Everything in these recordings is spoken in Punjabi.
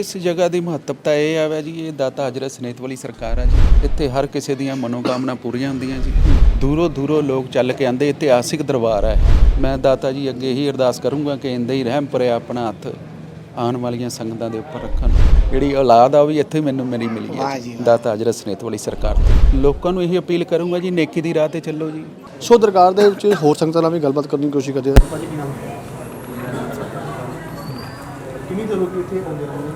ਇਸ ਜਗ੍ਹਾ ਦੀ ਮਹੱਤਵਤਾ ਇਹ ਆਵੇ ਜੀ ਇਹ ਦਾਤਾ ਹਜ਼ਰਤ ਸਨੇਤ ਵਾਲੀ ਸਰਕਾਰ ਹੈ ਜੀ। ਇੱਥੇ ਹਰ ਕਿਸੇ ਦੀਆਂ ਮਨੋਕਾਮਨਾ ਪੂਰੀਆਂ ਹੁੰਦੀਆਂ ਜੀ। ਦੂਰੋਂ ਦੂਰੋਂ ਲੋਕ ਚੱਲ ਕੇ ਆਂਦੇ ਇਤਿਹਾਸਿਕ ਦਰਬਾਰ ਹੈ ਮੈਂ ਦਾਤਾ ਜੀ ਅੱਗੇ ਹੀ ਅਰਦਾਸ ਕਰੂੰਗਾ ਕਿ ਇੰਦੇ ਹੀ ਰਹਿਮ ਭਰਿਆ ਆਪਣਾ ਹੱਥ ਆਉਣ ਵਾਲੀਆਂ ਸੰਗਤਾਂ ਦੇ ਉੱਪਰ ਰੱਖਣ। ਜਿਹੜੀ ਔਲਾਦ ਆ ਉਹ ਵੀ ਇੱਥੇ ਮੈਨੂੰ ਮੇਰੀ ਮਿਲੀ ਹੈ। ਦਾਤਾ ਹਜ਼ਰਤ ਸਨੇਤ ਵਾਲੀ ਸਰਕਾਰ ਤੋਂ। ਲੋਕਾਂ ਨੂੰ ਇਹ ਅਪੀਲ ਕਰੂੰਗਾ ਜੀ ਨੇਕੀ ਦੀ ਰਾਹ ਤੇ ਚੱਲੋ ਜੀ। ਸੋ ਦਰਗਾਹ ਦੇ ਵਿੱਚ ਹੋਰ ਸੰਗਤਾਂ ਨਾਲ ਵੀ ਗੱਲਬਾਤ ਕਰਨ ਦੀ ਕੋਸ਼ਿਸ਼ ਕਰਦੇ ਹਾਂ। ਕਿੰਨੀ ਦੇਰ ਹੋ ਗਈ ਇੱਥੇ ਆਉਂਦੇ ਰਹਿੰਦੇ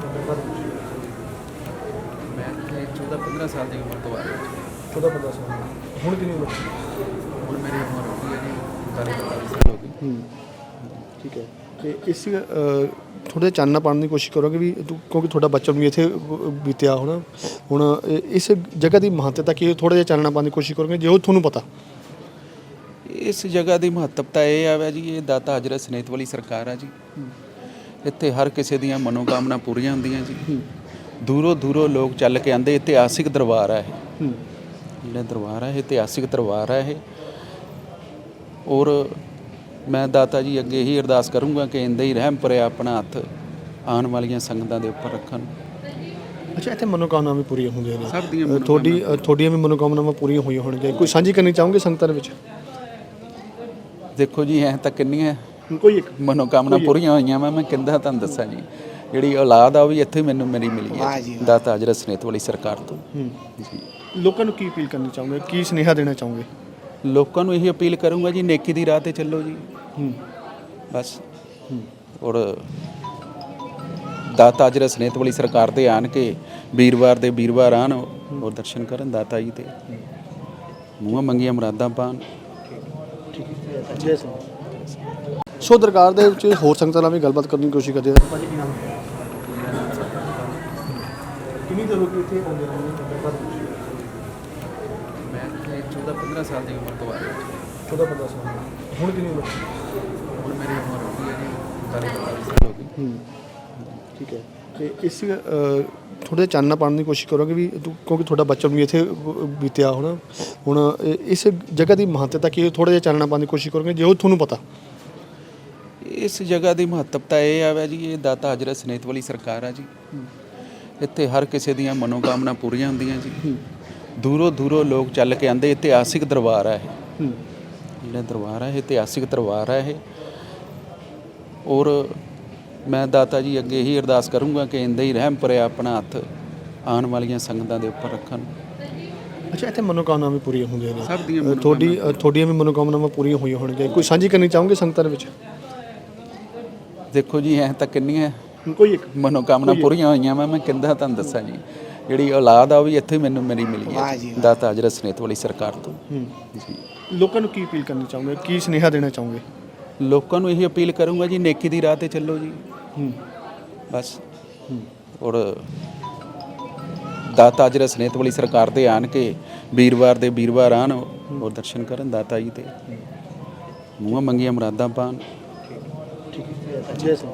ਮੈਂ 14 15 ਸਾਲ ਦੀ ਉਮਰ ਤੋਂ ਆ ਰਿਹਾ। 14 15 ਸਾਲ। ਹੁਣ ਕਿੰਨੀ ਉਮਰ? ਹੁਣ ਮੇਰੀ ਉਮਰ ਹੋ ਗਈ ਹੈ ਜੀ 40 ਸਾਲ ਹੋ ਗਈ। ਹੂੰ ਠੀਕ ਹੈ। ਤੇ ਇਸ ਥੋੜੇ ਚਾਨਣਾ ਪਾਉਣ ਦੀ ਕੋਸ਼ਿਸ਼ ਕਰੋਗੇ ਵੀ ਕਿਉਂਕਿ ਤੁਹਾਡਾ ਬਚਪਨ ਵੀ ਇੱਥੇ ਬੀਤਿਆ ਹੋਣਾ। ਹੁਣ ਇਸ ਜਗ੍ਹਾ ਦੀ ਮਹੱਤਤਾ ਕੀ ਥੋੜਾ ਜਿਹਾ ਚਾਨਣਾ ਪਾਉਣ ਦੀ ਕੋਸ਼ਿਸ਼ ਕਰੋਗੇ ਜੋ ਤੁਹਾਨੂੰ ਪਤਾ। ਇਸ ਜਗ੍ਹਾ ਦੀ ਮਹੱਤਵਤਾ ਇਹ ਆਵੇ ਜੀ ਇਹ ਦਾਤਾ ਹਜ਼ਰਤ ਸਨੇਤ ਵਾਲੀ ਸਰਕਾਰ ਹੈ ਜੀ। ਇੱਥੇ ਹਰ ਕਿਸੇ ਦੀਆਂ ਮਨੋਕਾਮਨਾ ਪੂਰੀਆਂ ਹੁੰਦੀਆਂ ਜੀ। ਦੂਰੋਂ ਦੂਰੋਂ ਲੋਕ ਚੱਲ ਕੇ ਆਂਦੇ ਇਤਿਹਾਸਿਕ ਦਰਬਾਰ ਹੈ ਇਹ। ਜਿਹੜਾ ਦਰਬਾਰ ਹੈ ਇਹ ਇਤਿਹਾਸਿਕ ਦਰਬਾਰ ਹੈ ਇਹ। ਔਰ ਮੈਂ ਦਾਤਾ ਜੀ ਅੱਗੇ ਹੀ ਅਰਦਾਸ ਕਰੂੰਗਾ ਕਿ ਇੰਦੇ ਹੀ ਰਹਿਮ ਭਰਿਆ ਆਪਣਾ ਹੱਥ ਆਉਣ ਵਾਲੀਆਂ ਸੰਗਤਾਂ ਦੇ ਉੱਪਰ ਰੱਖਣ। ਅੱਛਾ ਇੱਥੇ ਮਨੋਕਾਮਨਾਵਾਂ ਵੀ ਪੂਰੀਆਂ ਹੁੰਦੀਆਂ ਨੇ। ਸਭ ਦੀਆਂ ਤੁਹਾਡੀ ਤੁਹਾਡੀਆਂ ਵੀ ਮਨੋਕਾਮਨਾਵਾਂ ਪੂਰੀਆਂ ਹੋਈਆਂ ਹੋਣਗੀਆਂ। ਕੋਈ ਸਾਂਝੀ ਕਰਨੀ ਚਾਹੋਗੇ ਸੰਗਤਾਂ ਦੇ ਵਿੱਚ? ਦੇਖੋ ਜੀ ਐ ਤਾਂ ਕਿੰਨੀਆਂ ਕੋਈ ਇੱਕ ਮਨੋਕਾਮਨਾ ਪੂਰੀਆਂ ਹੋਈਆਂ ਮੈਂ ਮੈਂ ਕਿੰਦਾ ਤੁਹਾਨੂੰ ਦੱਸਾਂ ਜੀ ਜਿਹੜੀ ਔਲਾਦ ਆ ਉਹ ਵੀ ਇੱਥੇ ਹੀ ਮੈਨੂੰ ਮੇਰੀ ਮਿਲੀ ਹੈ ਦਾਤਾ ਹਜ਼ਰਤ ਸਨੇਤ ਵਾਲੀ ਸਰਕਾਰ ਤੋਂ। ਜੀ। ਲੋਕਾਂ ਨੂੰ ਕੀ ਅਪੀਲ ਕਰਨੀ ਚਾਹੋਗੇ? ਕੀ ਸੁਨੇਹਾ ਦੇਣਾ ਚਾਹੋਗੇ? ਲੋਕਾਂ ਨੂੰ ਇਹ ਅਪੀਲ ਕਰੂੰਗਾ ਜੀ ਨੇਕੀ ਦੀ ਰਾਹ ਤੇ ਚੱਲੋ ਜੀ। ਹੂੰ। ਬਸ। ਔਰ ਦਾਤਾ ਹਜ਼ਰਤ ਸਨੇਤ ਵਾਲੀ ਸਰਕਾਰ ਦੇ ਆਣ ਕੇ ਵੀਰਵਾਰ ਦੇ ਵੀਰਵਾਰ ਆਣ ਔਰ ਦਰਸ਼ਨ ਕਰਨ ਦਾਤਾ ਜੀ ਦੇ ਮੂੰਹਾਂ ਮੰਗੀਆਂ ਮੁਰਾਦਾਂ ਪਾਣ। ਜੈ ਸੋ ਦਰਗਾਹ ਦੇ ਵਿੱਚ ਹੋਰ ਸੰਗਤਾਂ ਨਾਲ ਵੀ ਗੱਲਬਾਤ ਕਰਨ ਦੀ ਕੋਸ਼ਿਸ਼ ਕਰਦੇ ਹਾਂ ਭਾਜੀ ਕੀ ਨਾਮ ਕਿੰਨੀ ਦੇਰ ਹੋ ਗਈ ਇੱਥੇ ਆਉਂਦੇ ਰਹਿੰਦੇ ਮੈਂ 14 15 ਸਾਲ ਦੀ ਉਮਰ ਤੋਂ ਆ ਰਿਹਾ 14 15 ਸਾਲ। ਹੁਣ ਕਿੰਨੀ ਉਮਰ? ਹੁਣ ਮੇਰੀ ਉਮਰ ਹੋ ਗਈ ਹੈ ਜੀ 40 ਸਾਲ ਹੋ ਗਈ। ਹੂੰ। ਠੀਕ ਹੈ। ਤੇ ਇਸ ਥੋੜੇ ਚਾਨਣਾ ਪਾਉਣ ਦੀ ਕੋਸ਼ਿਸ਼ ਕਰੋਗੇ ਵੀ ਕਿਉਂਕਿ ਤੁਹਾਡਾ ਬਚਪਨ ਵੀ ਇੱਥੇ ਬੀਤਿਆ ਹੋਣਾ। ਹੁਣ ਇਸ ਜਗ੍ਹਾ ਦੀ ਮਹੱਤਤਾ ਕੀ ਥੋੜਾ ਜਿਹਾ ਚਾਨਣਾ ਪਾਉਣ ਦੀ ਕੋਸ਼ਿਸ਼ ਕਰੋਗੇ ਜੋ ਤੁਹਾਨੂੰ ਪਤਾ। ਇਸ ਜਗ੍ਹਾ ਦੀ ਮਹੱਤਵਤਾ ਇਹ ਆਵੇ ਜੀ ਇਹ ਦਾਤਾ ਹਜ਼ਰਤ ਸਨੇਤ ਵਾਲੀ ਸਰਕਾਰ ਹੈ ਜੀ। ਇੱਥੇ ਹਰ ਕਿਸੇ ਦੀਆਂ ਮਨੋਕਾਮਨਾ ਪੂਰੀਆਂ ਹੁੰਦੀਆਂ ਜੀ। ਦੂਰੋਂ ਦੂਰੋਂ ਲੋਕ ਚੱਲ ਕੇ ਆਂਦੇ ਇਤਿਹਾਸਿਕ ਦਰਬਾਰ ਹੈ ਇਹ। ਜਿਹੜਾ ਦਰਬਾਰ ਹੈ ਇਹ ਇਤਿਹਾਸਿਕ ਦਰਬਾਰ ਹੈ ਇਹ। ਔਰ ਮੈਂ ਦਾਤਾ ਜੀ ਅੱਗੇ ਹੀ ਅਰਦਾਸ ਕਰੂੰਗਾ ਕਿ ਇੰਦੇ ਹੀ ਰਹਿਮ ਭਰਿਆ ਆਪਣਾ ਹੱਥ ਆਉਣ ਵਾਲੀਆਂ ਸੰਗਤਾਂ ਦੇ ਉੱਪਰ ਰੱਖਣ। ਅੱਛਾ ਇੱਥੇ ਮਨੋਕਾਮਨਾਵਾਂ ਵੀ ਪੂਰੀਆਂ ਹੁੰਦੀਆਂ ਨੇ। ਸਭ ਦੀਆਂ ਤੁਹਾਡੀ ਤੁਹਾਡੀਆਂ ਵੀ ਮਨੋਕਾਮਨਾਵਾਂ ਪੂਰੀਆਂ ਹੋਈਆਂ ਹੋਣਗੀਆਂ। ਕੋਈ ਸਾਂਝੀ ਕਰਨੀ ਚਾਹੋਗੇ ਸੰਗਤਾਂ ਦੇ ਵਿੱਚ? ਦੇਖੋ ਜੀ ਐ ਤਾਂ ਕਿੰਨੀਆਂ ਕੋਈ ਇੱਕ ਮਨੋਕਾਮਨਾ ਪੂਰੀਆਂ ਹੋਈਆਂ ਮੈਂ ਮੈਂ ਕਿੰਦਾ ਤੁਹਾਨੂੰ ਦੱਸਾਂ ਜੀ। ਜਿਹੜੀ ਔਲਾਦ ਆ ਉਹ ਵੀ ਇੱਥੇ ਮੈਨੂੰ ਮੇਰੀ ਮਿਲੀ ਹੈ। ਦਾਤਾ ਹਜ਼ਰਤ ਸਨੇਤ ਵਾਲੀ ਸਰਕਾਰ ਤੋਂ। ਜੀ। ਲੋਕਾਂ ਨੂੰ ਕੀ ਅਪੀਲ ਕਰਨੀ ਚਾਹੋਗੇ? ਕੀ ਸੁਨੇਹਾ ਦੇਣਾ ਚਾਹੋਗੇ? ਲੋਕਾਂ ਨੂੰ ਇਹ ਅਪੀਲ ਕਰੂੰਗਾ ਜੀ ਨੇਕੀ ਦੀ ਰਾਹ ਤੇ ਚੱਲੋ ਜੀ। ਬਸ। ਔਰ ਦਾਤਾ ਹਜ਼ਰਤ ਸਨੇਤ ਵਾਲੀ ਸਰਕਾਰ ਦੇ ਆਣ ਕੇ ਵੀਰਵਾਰ ਦੇ ਵੀਰਵਾਰ ਆਣ ਔਰ ਦਰਸ਼ਨ ਕਰਨ ਦਾਤਾ ਜੀ ਦੇ ਮੂੰਹਾਂ ਮੰਗੀਆਂ ਮੁਰਾਦਾਂ ਪਾਣ। ਜੈ ਸਰ